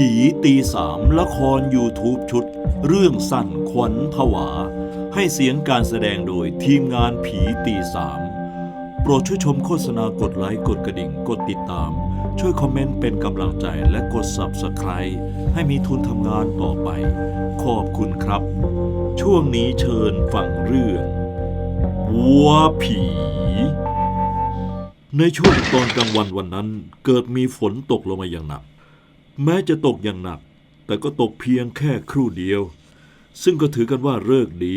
ผีตีสามละคร YouTube ชุด เรื่องสั้นขวัญผวา ให้เสียงการแสดงโดยทีมงานผีตีสามโปรดช่วยชมโฆษณากดไลค์กดกระดิ่งกดติดตาม ช่วยคอมเมนต์เป็นกำลังใจและกด Subscribe ให้มีทุนทำงานต่อไป ขอบคุณครับ ช่วงนี้เชิญฟังเรื่อง วัวผีในช่วงตอนกลางวันวันนั้น เกิดมีฝนตกลงมาอย่างหนัก แม้จะตกอย่างหนัก แต่ก็ตกเพียงแค่ครู่เดียว ซึ่งก็ถือกันว่าเลิกดี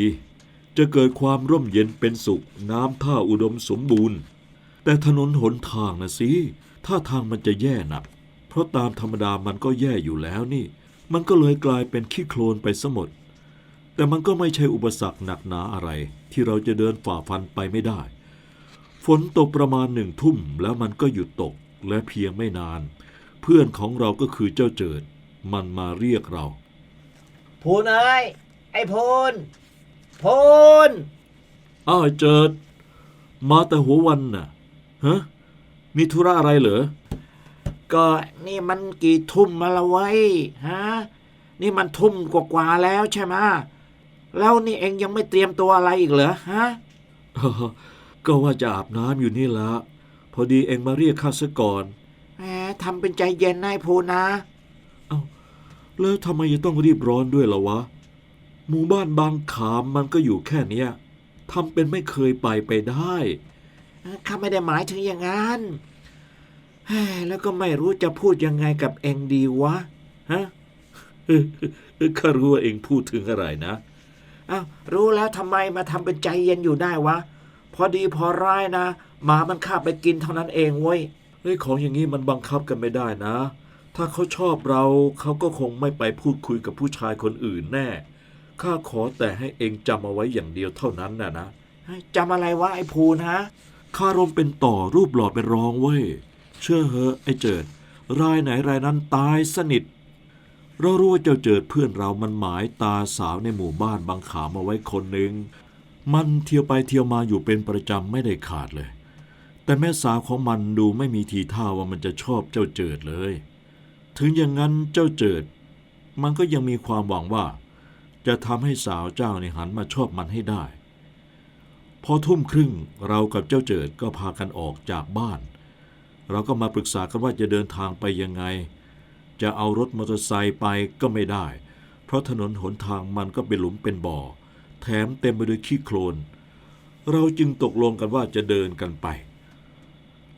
จะเกิดความร่มเย็นเป็นสุข น้ำท่าอุดมสมบูรณ์ แต่ถนนหนทางนะสิท่าทางมันจะแย่หนัก เพราะตามธรรมดามันก็แย่อยู่แล้วนี่ มันก็เลยกลายเป็นขี้โคลนไปซะหมดแต่มันก็ไม่ใช่อุปสรรคหนักหนาอะไร ที่เราจะเดินฝ่าฟันไปไม่ได้ ฝนตกประมาณหนึ่งทุ่มแล้วมันก็หยุดตกและเพียงไม่นาน พื่อนของเราก็คือเจ้าเจิด มันมาเรียกเรา พูนเอ้ยไอ้พูนพูนอ้าวเจิด มาแต่หัววันน่ะฮะมีธุระอะไรเหรอก็นี่มันกี่ทุ่มมาละไว้ยฮะนี่มันทุ่มกว่าๆแล้วใช่ไหมะแล้วนี่เองยังไม่เตรียมตัวอะไรอีกเหรอฮะ ก็ว่าจะอาบน้ำอยู่นี่ละ พอดีเองมาเรียกข้าซะก่อน แหมทำเป็นใจเย็นนายพูนนะแล้วทำไมจะต้องรีบร้อนด้วยล่ะวะ หมู่บ้านบางขามมันก็อยู่แค่เนี้ยทำเป็นไม่เคยไปไปได้ข้าไม่ได้หมายถึงอย่างนั้นเฮ้ยแล้วก็ไม่รู้จะพูดยังไงกับเองดีวะ ฮะข้ารู้ว่าเองพูดถึงอะไรนะอ้าวรู้แล้วทำไมมาทำเป็นใจเย็นอยู่ได้วะ พอดีพอร้ายนะหมามันข้าไปกินเท่านั้นเองเว้ย เฮ้ยของอย่างนี้มันบังคับกันไม่ได้นะ ถ้าเขาชอบเราเขาก็คงไม่ไปพูดคุยกับผู้ชายคนอื่นแน่ ข้าขอแต่ให้เองจำเอาไว้อย่างเดียวเท่านั้นน่ะนะจำอะไรวะไอ้พูนฮะข้ารมเป็นต่อรูปหล่อเป็นรองเว้ย เชื่อเหอะไอ้เจิด รายไหนรายนั้นตายสนิท เรารู้ว่าเจ้าเจิดเพื่อนเรามันหมายตาสาวในหมู่บ้านบางขามเอาไว้คนหนึ่ง มันเที่ยวไปเที่ยวมาอยู่เป็นประจำไม่ได้ขาดเลย แต่แม่สาวของมันดูไม่มีทีท่าว่ามันจะชอบเจ้าเจิดเลย ถึงอย่างนั้นเจ้าเจิด มันก็ยังมีความหวังว่า จะทำให้สาวเจ้าในหันมาชอบมันให้ได้ พอทุ่มครึ่งเรากับเจ้าเจิดก็พากันออกจากบ้าน เราก็มาปรึกษากันว่าจะเดินทางไปยังไง จะเอารถมอเตอร์ไซค์ไปก็ไม่ได้ เพราะถนนหนทางมันก็เป็นหลุมเป็นบ่อ แถมเต็มไปด้วยขี้โคลน เราจึงตกลงกันว่าจะเดินกันไป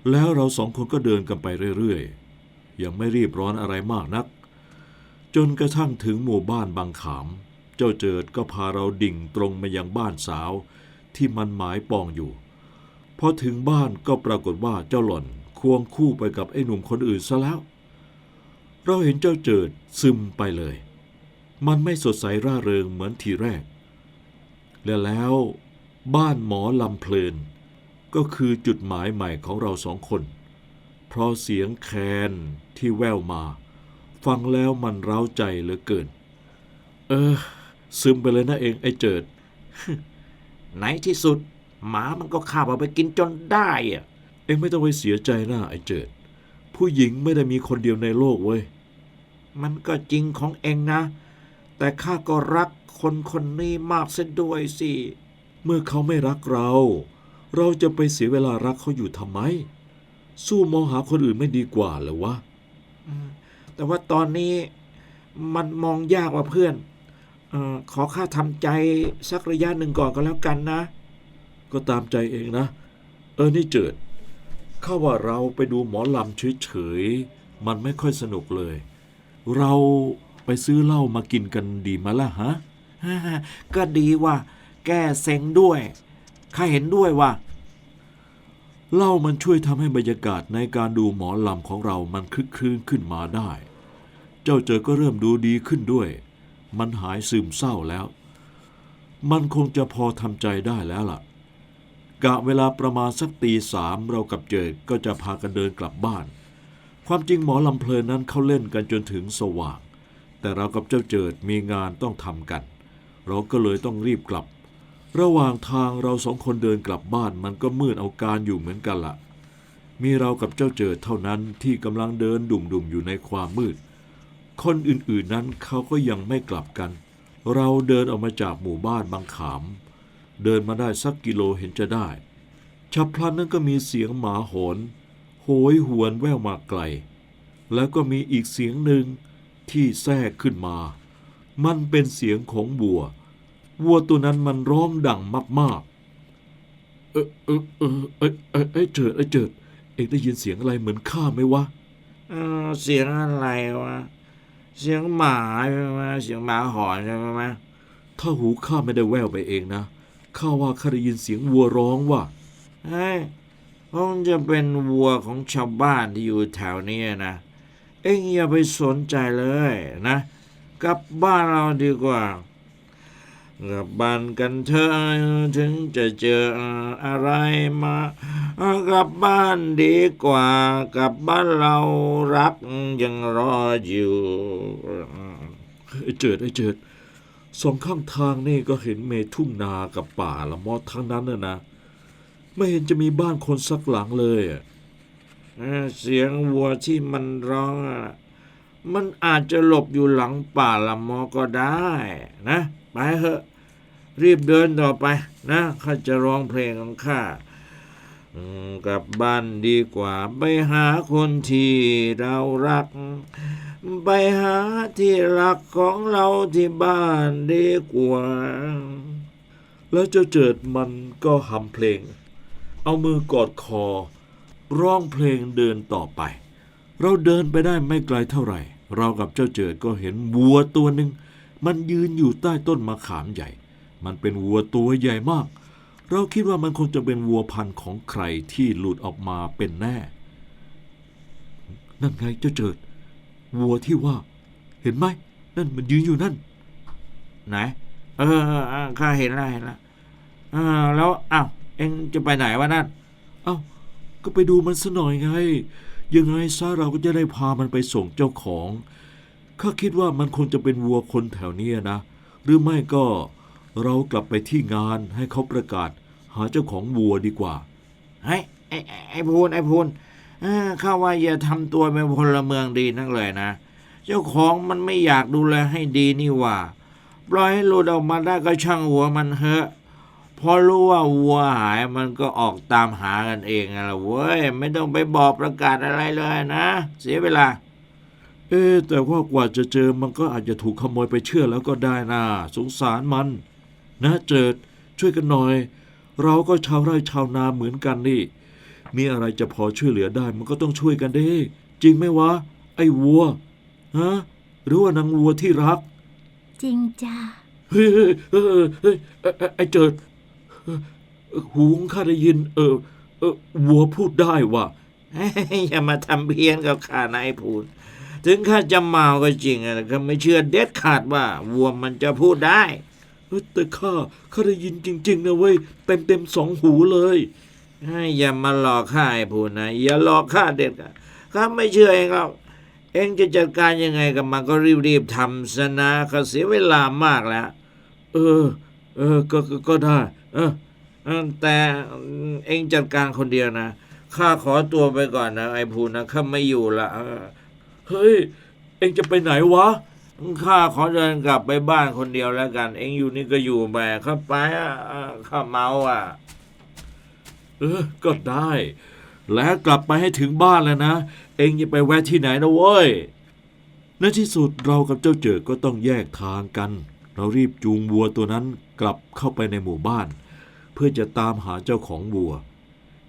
แล้วเราสองคนก็เดินกันไปเรื่อยๆ ยังไม่รีบร้อนอะไรมากนัก จนกระทั่งถึงหมู่บ้านบางขาม เจ้าเจิดก็พาเราดิ่งตรงมายังบ้านสาว ที่มันหมายปองอยู่พอถึงบ้านก็ปรากฏว่าเจ้าหล่อนควงคู่ไปกับไอ้หนุ่มคนอื่นซะแล้ว เราเห็นเจ้าเจิดซึมไปเลย มันไม่สดใสร่าเริงเหมือนทีแรก และแล้วบ้านหมอลำเพลิน ก็คือจุดหมายใหม่ของเราสองคน เพราะเสียงแคนที่แว่วมา ฟังแล้วมันเร้าใจเหลือเกิน เออ ซึมไปเลยนะเองไอ้เจิด ไหนที่สุด หมามันก็ข้าบเอาไปกินจนได้อะเองไม่ต้องไปเสียใจน้าไอ้เจิด ผู้หญิงไม่ได้มีคนเดียวในโลกเว้ย มันก็จริงของเองนะ แต่ข้าก็รักคนคนนี้มากเสียด้วยสิ เมื่อเขาไม่รักเรา เราจะไปเสียเวลารักเขาอยู่ทำไม สู้มองหาคนอื่นไม่ดีกว่าเหรอวะแต่ว่าตอนนี้มันมองยากว่าเพื่อนเออขอข้าทำใจสักระยะหนึ่งก่อนก็แล้วกันนะ ก็ตามใจเองนะ เออนี่เจิดข้าว่าเราไปดูหมอลำเฉยๆมันไม่ค่อยสนุกเลย เราไปซื้อเหล้ามากินกันดีไหมล่ะฮะก็ดีว่าแก้เซ็งด้วย ข้าเห็นด้วยว่า เล้ามันช่วยทำให้บรรยากาศในการดูหมอลำของเรามันคลึกคลื้นขึ้นมาได้ เจ้าเจอก็เริ่มดูดีขึ้นด้วย มันหายซึมเศร้าแล้ว มันคงจะพอทำใจได้แล้วล่ะ กะเวลาประมาณสักตีสามเรากับเจิดก็จะพากันเดินกลับบ้าน ความจริงหมอลำเพลินนั้นเขาเล่นกันจนถึงสว่าง แต่เรากับเจ้าเจิดมีงานต้องทำกัน เราก็เลยต้องรีบกลับ ระหว่างทางเราสองคนเดินกลับบ้านมันก็มืดเอาการอยู่เหมือนกันละ่ะมีเรากับเจ้าเจิดเท่านั้นที่กำลังเดินดุ่มๆอยู่ในความมืด คนอื่นๆนั้นเขาก็ยังไม่กลับกัน เราเดินออกมาจากหมู่บ้านบางขาม เดินมาได้สักกิโลเห็นจะได้ฉับพลันนั้นก็มีเสียงหมาหอนโหยหวนแว่วมาไกล แล้วก็มีอีกเสียงหนึ่งที่แทรกขึ้นมา มันเป็นเสียงของวัว วัวตัวนั้นมันร้องดังมากๆ เออเออเออเออเออเอยเจิดเอยเจิด เอ็งได้ยินเสียงอะไรเหมือนข้าไหมวะเออเสียงอะไรวะ เสียงหมาใช่ไหมเสียงหมาหอนใช่ไหมถ้าหูข้าไม่ได้แว่วไปเองนะข้าว่าข้าได้ยินเสียงวัวร้องว่ะเฮ้ยคงจะเป็นวัวของชาวบ้านที่อยู่แถวนี้นะ เอ็งอย่าไปสนใจเลยนะ กลับบ้านเราดีกว่า กลับบ้านกันเถอะถึงจะเจออะไรมากลับบ้านดีกว่ากลับบ้านเรารักยังรออยู่ไอ้เจิดไอ้เจิดสองข้างทางนี่ก็เห็นเมทุ่งนากับป่าละมอดทั้งนั้นน่ะนะไม่เห็นจะมีบ้านคนสักหลังเลยอะเออเสียงวัวที่มันร้องอะมันอาจจะหลบอยู่หลังป่าละมอก็ได้นะ ไปเถอะ รีบเดินต่อไปนะข้าจะร้องเพลงของข้ากลับบ้านดีกว่า ไปหาคนที่เรารัก ไปหาที่รักของเราที่บ้านดีกว่า แล้วเจ้าเจิดมันก็หำเพลง เอามือกอดคอ ร้องเพลงเดินต่อไป เราเดินไปได้ไม่ไกลเท่าไหร่ เรากับเจ้าเจิดก็เห็นวัวตัวหนึ่งมันยืนอยู่ใต้ต้นมะขามใหญ่ มันเป็นวัวตัวใหญ่มาก เราคิดว่ามันคงจะเป็นวัวพันธุ์ของใครที่หลุดออกมาเป็นแน่ นั่นไงเจ้าเจิด วัวที่ว่า เห็นไหม นั่นมันยืนอยู่นั่น ไหน เออเออเออข้าเห็นแล้วเห็นแล้วเออแล้วอ้าวเอ็งจะไปไหนวะนั่นเอ้าก็ไปดูมันซะหน่อยไง ยังไงซะเราก็จะได้พามันไปส่งเจ้าของ ข้าคิดว่ามันคงจะเป็นวัวคนแถวเนี้ยนะ หรือไม่ก็ เรากลับไปที่งานให้เขาประกาศ หาเจ้าของวัวดีกว่าเฮ้ยไอ้ไอ้ไอ้พูนไอ้พูนเออข้าว่าอย่าทำตัวเป็นพลเมืองดีนักเลยนะ เจ้าของมันไม่อยากดูแลให้ดีนี่หว่า ปล่อยให้หลุดออกมาได้ก็ช่างหัวมันเถอะพอรู้ว่าวัวหายมันก็ออกตามหากันเองไงล่ะเว้ยไม่ต้องไปบอกประกาศอะไรเลยนะ เสียเวลา เอ๊ะแต่ว่ากว่าจะเจอมันก็อาจจะถูกขโมยไปเชื่อแล้วก็ได้นะสงสารมัน นะเจิดช่วยกันหน่อย เราก็ชาวไร่ชาวนาเหมือนกันนี่ มีอะไรจะพอช่วยเหลือได้มันก็ต้องช่วยกันเด้ จริงไหมวะ ไอ้วัวฮะหรือว่านางวัวที่รัก จริงจ้าเฮ้ยเฮ้ยเฮ้ยเฮ้ยเอ้ยเอ้ยไอ้เจิดเอ่อหูของข้าได้ยิน เออเออวัวพูดได้ว่ะเฮ้ยอย่ามาทำเพี้ยนกับข้านายพูนถึงข้าจะเมาก็จริงอะแต่ข้าไม่เชื่อเด็ดขาดว่าวัวมันจะพูดได้เอ้ย แต่ข้าข้าได้ยินจริง ๆ นะเว้ยเต็มเต็มๆสองหูเลยเฮ้ยอย่ามาหลอกข้าไอ้พูนนะอย่าหลอกข้าเด็ดขาดข้าไม่เชื่อเองหรอกเองจะจัดการยังไงกับมันก็รีบๆทำซะนะข้าเสียเวลามากแล้ว เออ เออก็ก็ก็ได้เออเออแต่เองจัดการคนเดียวนะข้าขอตัวไปก่อนนะไอ้พูนนะข้าไม่อยู่ละเออเฮ้ย เอ็งจะไปไหนวะ ข้าขอเดินกลับไปบ้านคนเดียวแล้วกัน เองอยู่นี่ก็อยู่ไปข้าไปอะข้าเมาอะ เออ ก็ได้ แล้วกลับไปให้ถึงบ้านแล้วนะ เองอย่าไปแวะที่ไหนนะเว้ยในที่สุดเรากับเจ้าเจิดก็ต้องแยกทางกัน เรารีบจูงวัวตัวนั้นกลับเข้าไปในหมู่บ้าน เพื่อจะตามหาเจ้าของวัว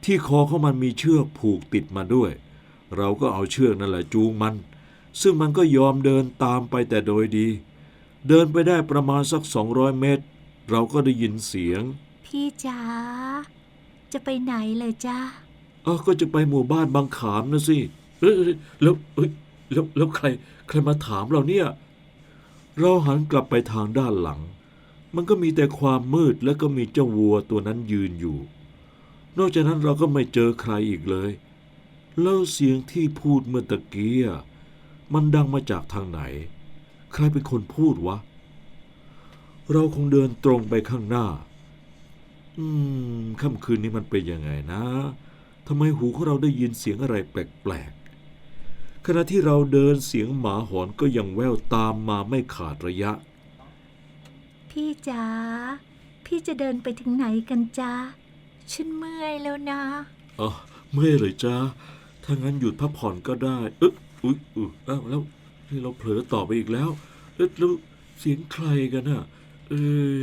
ที่คอของมันมีเชือกผูกติดมาด้วย เราก็เอาเชือกนั่นแหละจูงมัน ซึ่งมันก็ยอมเดินตามไปแต่โดยดี เดินไปได้ประมาณสัก 200 เมตร เราก็ได้ยินเสียง พี่จ๋าจะไปไหนเลยจ้าเออก็จะไปหมู่บ้านบางขามนะสิเอ้ยเอ้ยแล้วเอ้ยแล้วแล้วใคร ใครมาถามเราเนี่ย เราหันกลับไปทางด้านหลัง มันก็มีแต่ความมืดแล้วก็มีเจ้าวัวตัวนั้นยืนอยู่ นอกจากนั้นเราก็ไม่เจอใครอีกเลย แล้วเสียงที่พูดเมื่อตะกี้อะ มันดังมาจากทางไหน ใครเป็นคนพูดวะ เราคงเดินตรงไปข้างหน้า อืม ค่ำคืนนี้มันเป็นยังไงนะทำไมหูของเราได้ยินเสียงอะไรแปลกๆ ขณะที่เราเดินเสียงหมาหอนก็ยังแว่วตามมาไม่ขาดระยะ พี่จ๋า พี่จะเดินไปถึงไหนกันจ๊ะฉันเมื่อยแล้วนะ อ๋อ เมื่อยเลยจ้าถ้างั้นหยุดพักผ่อนก็ได้ เอ๊ะ อุ๊ยอุ๊ยอ้าวแล้วนี่เราเผลอต่อไปอีกแล้วแล้วเสียงใครกันน่ะ เออ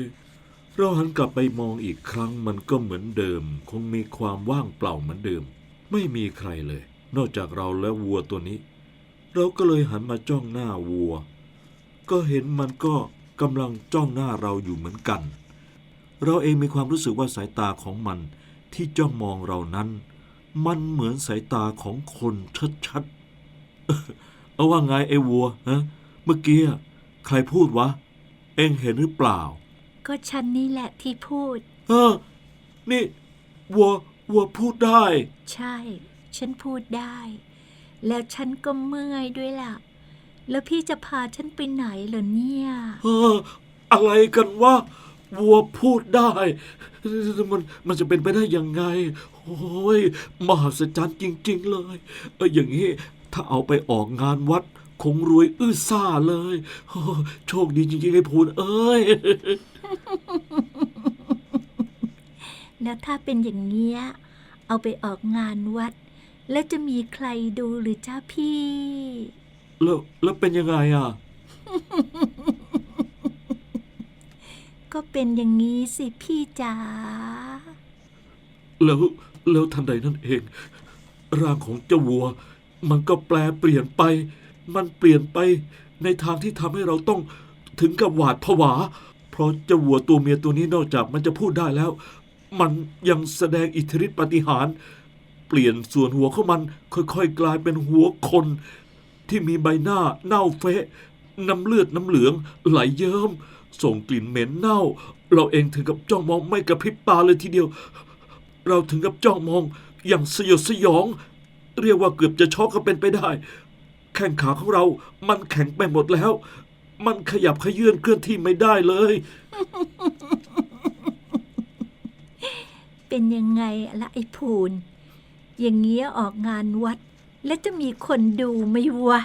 เราหันกลับไปมองอีกครั้งมันก็เหมือนเดิม คงมีความว่างเปล่าเหมือนเดิม ไม่มีใครเลย นอกจากเราและวัวตัวนี้ เราก็เลยหันมาจ้องหน้าวัว ก็เห็นมันก็กำลังจ้องหน้าเราอยู่เหมือนกัน เราเองมีความรู้สึกว่าสายตาของมันที่จ้องมองเรานั้น มันเหมือนสายตาของคนชัดๆ เอาว่าไงไอ้วัวฮะเมื่อกี้อะใครพูดวะ เอ็งเห็นหรือเปล่า ก็ฉันนี่แหละที่พูด เออ นี่วัววัวพูดได้ ใช่ ฉันพูดได้ แล้วฉันก็เมื่อยด้วยล่ะ แล้วพี่จะพาฉันไปไหนเหรอเนี่ย เออ อะไรกันวะวัวพูดได้ มันมันจะเป็นไปได้ยังไง โอ้ยมหัศจรรย์จริง ๆ เลย เอออย่างนี้ ถ้าเอาไปออกงานวัด คงรวยอื้อซ่าเลยโอ้โชคดีจริงๆไอ้พูนเอ้ย แล้วถ้าเป็นอย่างเงี้ย เอาไปออกงานวัด แล้วจะมีใครดูหรือจ้าพี่ แล้วแล้วเป็นยังไงอะ ก็เป็นอย่างนี้สิพี่จ๋า แล้วแล้วทันใดนั่นเอง ร่างของเจ้าวัว มันก็แปลเปลี่ยนไป มันเปลี่ยนไปในทางที่ทำให้เราต้องถึงกับหวาดผวา เพราะเจ้าวัวตัวเมียตัวนี้นอกจากมันจะพูดได้แล้ว มันยังแสดงอิทธิฤทธิปฏิหาร เปลี่ยนส่วนหัวของมันค่อยๆ กลายเป็นหัวคน ที่มีใบหน้าเน่าเฟะ น้ำเลือดน้ำเหลือง ไหลเยิ้ม ส่งกลิ่นเหม็นเน่า เราเองถึงกับจ้องมองไม่กระพริบตาเลยทีเดียว เราถึงกับจ้องมองอย่างสยดสยอง เรียกว่าเกือบจะช็อกก็เป็นไปได้ แข้งขาของเรา มันแข็งไปหมดแล้ว มันขยับขยื่นเคลื่อนที่ไม่ได้เลย เป็นยังไงละไอ้พูน อย่างเงี้ยออกงานวัด แล้วจะมีคนดูไหมวะ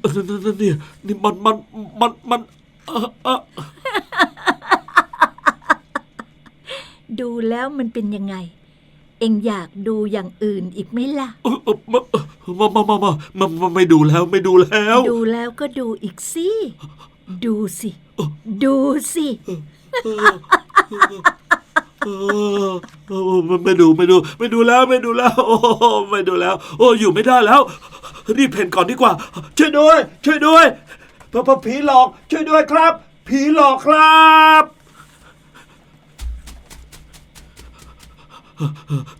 เออนั่นนั่นเนี่ยนี่มันมันมันมันเออเออดูแล้วมันเป็นยังไง เอ็งอยากดูอย่างอื่นอีกไหมล่ะเออเออมามามามามามาไม่ดูแล้วไม่ดูแล้ว ดูแล้วก็ดูอีกสิ ดูสิ ดูสิเออเออไม่ไม่ดูไม่ดูไม่ดูแล้วไม่ดูแล้ว โอ้ไม่ดูแล้ว โอ้อยู่ไม่ได้แล้ว รีบเพ่นก่อนดีกว่า ช่วยด้วย ช่วยด้วยพระพระผีหลอก ช่วยด้วยครับ ผีหลอกครับ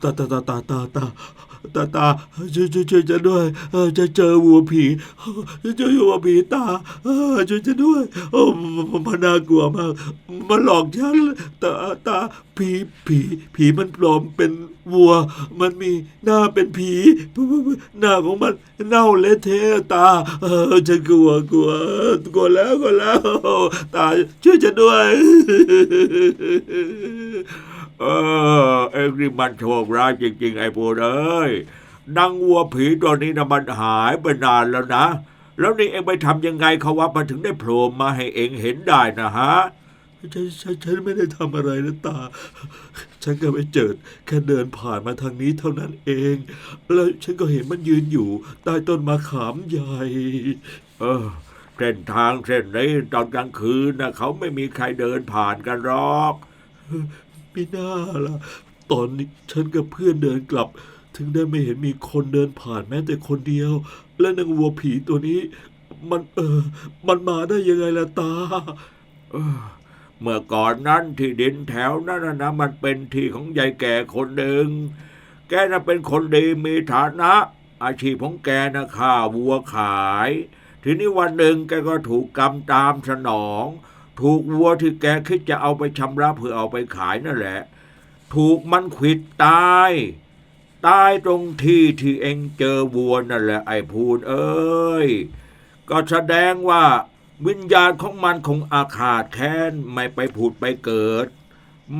ตาตาตาตาตาตาตาตาช่วยช่วยช่วยฉันด้วยเออจะเจอวัวผีจะเจอวัวผีตาเออช่วยฉันด้วยโอ้มันมันน่ากลัวมากมันหลอกฉันตาตาผีผีผีมันปลอมเป็นวัว มันมีหน้าเป็นผีหน้าของมันเน่าเละเทะตาเออฉันกลัวกลัวกลัวแล้วกลัวแล้ว ตาช่วยฉันด้วย เออ เอ็งนี่มันโชคร้ายจริง ๆ ไอ้ปูเอ้ยนางวัวผีตัวนี้นะมันหายไปนานแล้วนะ แล้วนี่เอ็งไปทำยังไงเขาว่ามันถึงได้โผล่มาให้เอ็งเห็นได้นะฮะฉันฉันฉันไม่ได้ทำอะไรนะตา ฉันก็ไปเจิดแค่เดินผ่านมาทางนี้เท่านั้นเอง แล้วฉันก็เห็นมันยืนอยู่ ใต้ต้นมะขามใหญ่ เออเส้นทางเส้นนี้ตอนกลางคืนนะเขาไม่มีใครเดินผ่านกันหรอก ไม่น่าล่ะ ตอนนี้ฉันกับเพื่อนเดินกลับ ถึงได้ไม่เห็นมีคนเดินผ่านแม้แต่คนเดียว และนางวัวผีตัวนี้ มันเออ มันมาได้ยังไงล่ะตา เออเมื่อก่อนนั้นที่ดินแถวนั้นนะนะมันเป็นที่ของยายแก่คนหนึ่ง แกน่ะเป็นคนดีมีฐานะ อาชีพของแกนะฆ่าวัวขาย ทีนี้วันหนึ่งแกก็ถูกกรรมตามสนอง ถูกวัวที่แกคิดจะเอาไปชำระเพื่อเอาไปขายนั่นแหละ ถูกมันขิดตาย ตายตรงที่ที่เองเจอวัวนั่นแหละไอ้พูนเอ้ย ก็แสดงว่าวิญญาณของมันคงอาฆาตแค้นไม่ไปผุดไปเกิด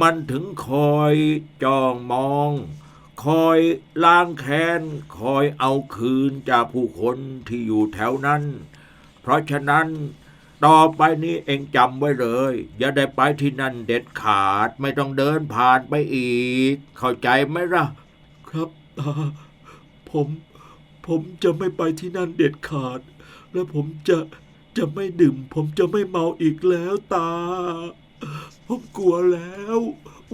มันถึงคอยจ้องมอง คอยล้างแค้น คอยเอาคืนจากผู้คนที่อยู่แถวนั้น เพราะฉะนั้น ต่อไปนี้เองจำไว้เลย อย่าได้ไปที่นั่นเด็ดขาดไม่ต้องเดินผ่านไปอีก เข้าใจไหมล่ะ ครับตาผมผมจะไม่ไปที่นั่นเด็ดขาด และผมจะจะไม่ดื่ม ผมจะไม่เมาอีกแล้วตา ผมกลัวแล้ว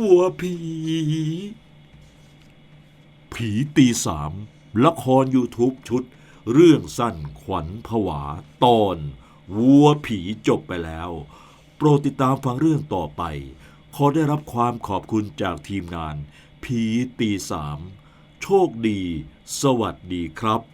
วัวผี ผีตีสามละคร YouTube ชุด เรื่องสั้นขวัญผวาตอน วัวผีจบไปแล้ว โปรดติดตามฟังเรื่องต่อไป ขอได้รับความขอบคุณจากทีมงาน ผีตีสามโชคดี สวัสดีครับ